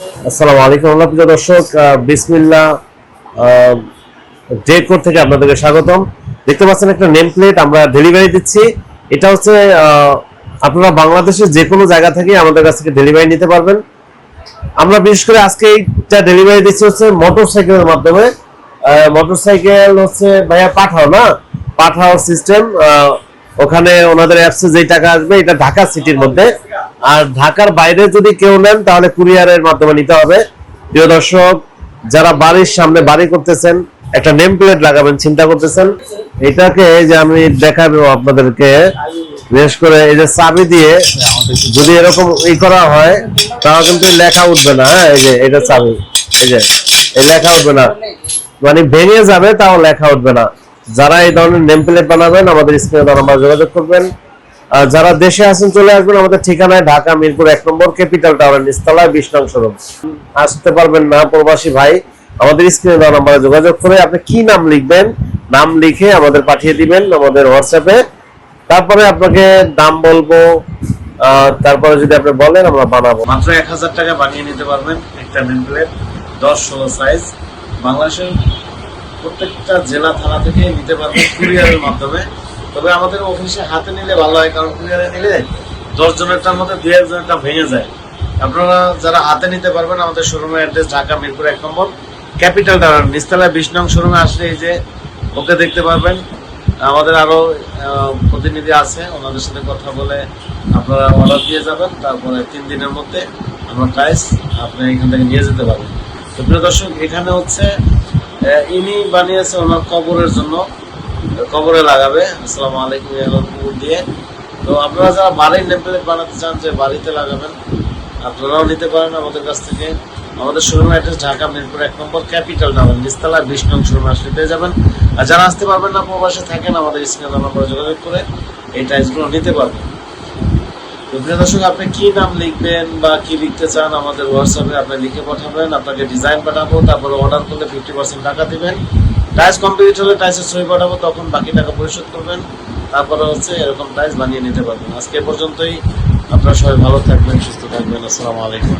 আসসালামু আলাইকুম আল্লাহ প্রিয় দর্শক আহ, বিসমিল্লাহ ডেকোর থেকে আপনাদেরকে স্বাগতম। দেখতে পাচ্ছেন একটা নেম প্লেট আমরা ডেলিভারি দিচ্ছি। এটা হচ্ছে আপনারা বাংলাদেশের যে কোনো জায়গা থেকে আমাদের কাছ থেকে ডেলিভারি নিতে পারবেন। আমরা বিশেষ করে আজকে এইটা ডেলিভারি দিচ্ছি হচ্ছে মোটর সাইকেলের মাধ্যমে। মোটর সাইকেল হচ্ছে ভাইয়া পাঠাও না? পাঠাও সিস্টেম ওখানে ওনাদের অ্যাপসে যেই টাকা আসবে এটা ঢাকা সিটির মধ্যে। আর ঢাকার বাইরে যদি কেউ নেন, তাহলে কুরিয়ারের মাধ্যমে নিতে হবে। প্রিয় দর্শক, যারা বাড়ির সামনে বাড়ি করতেছেন, একটা নেম প্লেট লাগাবেন, চিন্তা করতেছেন। এটাকে যে আমি দেখাবো আপনাদেরকে বিশেষ করে এই যে চাবি দিয়ে যদি এরকম ই করা হয়, তাহলে কিন্তু লেখা উঠবে না হ্যাঁ? এই যে, এটা চাবি, এই যে, এই লেখা উঠবে না। মানে ভেঙে যাবে, তাও লেখা উঠবে না। যারা এই ধরনের নেম প্লেট বানাবেন, আমাদের স্ক্রিনে নাম্বার যোগাযোগ করবেন। যারা দেশে আছেন, চলে আসবেন আমাদের ঠিকানায়, ঢাকা মিরপুর এক নম্বর ক্যাপিটাল টাওয়ার নিস্তলায় বিশ নং আসতে পারবেন না, প্রবাসী ভাই, আমাদের স্ক্রিনে দেওয়া নাম্বারে যোগাযোগ করে আপনি কি নাম লিখবেন, নাম লিখে আমাদের পাঠিয়ে দিবেন আমাদের হোয়াটসঅ্যাপে তারপরে আপনাকে দাম বলব তারপরে যদি আপনি বলেন, আমরা বানাবো। মাত্র এক হাজার টাকা বানিয়ে নিতে পারবেন একটা নেম প্লেট দশ ষোলো সাইজ বাংলাদেশের প্রত্যেকটা জেলা, থানা থেকে নিতে পারবেন কুরিয়ারের মাধ্যমে। তবে আমাদের অফিসে হাতে নিলে ভালো হয় কারণ কুরিয়ারে নিলে দশ জনেরটার মধ্যে দুই একজনেরটা ভেঙে যায়। আপনারা যারা হাতে নিতে পারবেন আমাদের শোরুমের অ্যাড্রেস ঢাকা মিরপুর এক নম্বর। ক্যাপিটাল টাওয়ার নিস্তালা বিশ নং শোরুমে আসলে এই যে ওকে দেখতে পারবেন। আমাদের আরও আহ, প্রতিনিধি আছে ওনাদের সাথে কথা বলে আপনারা অর্ডার দিয়ে যাবেন। তারপরে তিন দিনের মধ্যে আমরা প্রাইস আপনি এখান থেকে নিয়ে যেতে পারবেন। তো প্রিয় দর্শক এখানে হচ্ছে ইনি বানিয়েছে ওনার কবরের জন্য কবরে লাগাবে। আসসালামু আলাইকুম কুকুর দিয়ে। তো আপনারা যারা বাড়ির নেমপ্লেট বানাতে চান যে বাড়িতে লাগাবেন, আপনারাও নিতে পারেন আমাদের কাছ থেকে। আমাদের শোরুম অ্যাড্রেস ঢাকা মিরপুর এক নম্বর, ক্যাপিটাল টাউন নিস্তালা বিশ নং শোরুম আসলে পেয়ে যাবেন। আর যারা আসতে পারবেন না, প্রবাসে থাকেন, আমাদের স্ক্রিনে নাম্বার যোগাযোগ করে এই টাইসগুলো নিতে পারবেন। তো প্রিয় দর্শক, আপনি কি নাম লিখবেন বা কি লিখতে চান আমাদের হোয়াটসঅ্যাপে আপনি লিখে পাঠাবেন, আপনাকে ডিজাইন পাঠাবো, তারপরে অর্ডার করলে ফিফটি পার্সেন্ট টাকা দেবেন। টাইস কমপ্লিট হলে টাইসের ছবি পাঠাবো, তখন বাকি টাকা পরিশোধ করবেন। তারপরে হচ্ছে এরকম টাইস বানিয়ে নিতে পারবেন। আজকে পর্যন্তই। আপনারা সবাই ভালো থাকবেন, সুস্থ থাকবেন। আসসালামু আলাইকুম।